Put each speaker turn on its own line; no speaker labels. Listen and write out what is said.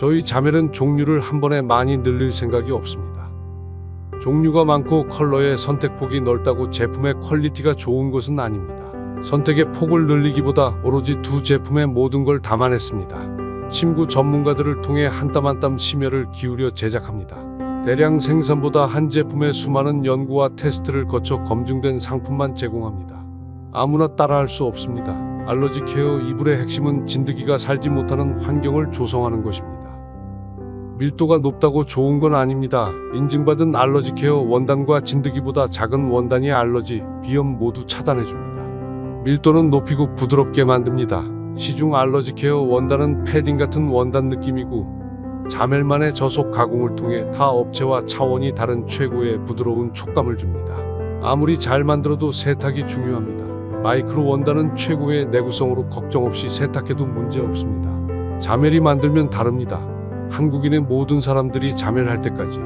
저희 자멜은 종류를 한 번에 많이 늘릴 생각이 없습니다. 종류가 많고 컬러의 선택폭이 넓다고 제품의 퀄리티가 좋은 것은 아닙니다. 선택의 폭을 늘리기보다 오로지 두 제품의 모든 걸 담아냈습니다. 침구 전문가들을 통해 한 땀 한 땀 심혈을 기울여 제작합니다. 대량 생산보다 한 제품의 수많은 연구와 테스트를 거쳐 검증된 상품만 제공합니다. 아무나 따라할 수 없습니다. 알러지 케어 이불의 핵심은 진드기가 살지 못하는 환경을 조성하는 것입니다. 밀도가 높다고 좋은 건 아닙니다. 인증받은 알러지 케어 원단과 진드기보다 작은 원단이 알러지, 비염 모두 차단해줍니다. 밀도는 높이고 부드럽게 만듭니다. 시중 알러지 케어 원단은 패딩 같은 원단 느낌이고 자멜만의 저속 가공을 통해 타 업체와 차원이 다른 최고의 부드러운 촉감을 줍니다. 아무리 잘 만들어도 세탁이 중요합니다. 마이크로 원단은 최고의 내구성으로 걱정 없이 세탁해도 문제 없습니다. 자멜이 만들면 다릅니다. 한국인의 모든 사람들이 자멜할 때까지